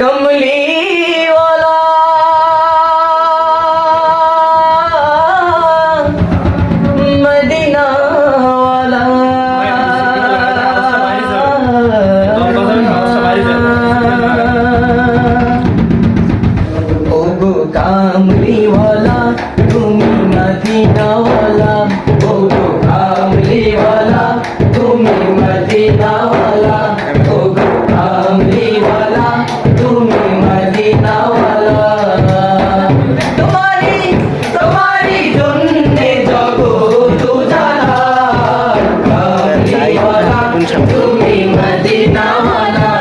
कमली তুমি মদিনাওয়ালা।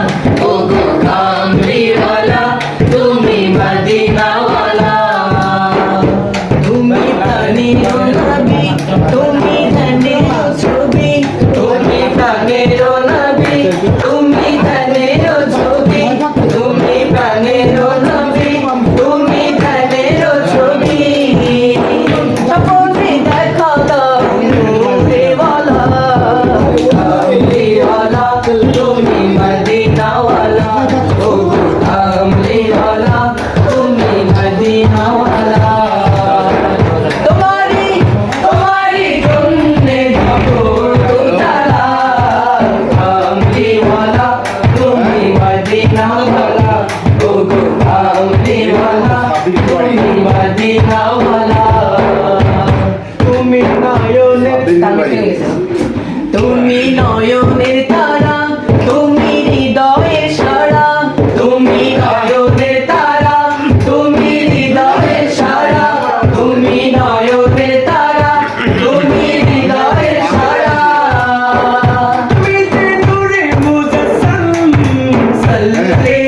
তুমি নয়নের তারা, তুমি সারা। তুমি নয়নের তারা, তুমি হৃদয়ে সারা। তুমি নয়নের তারা, তুমি সারা। তুমি দূরে মুজসম সাল্লাল্লাহু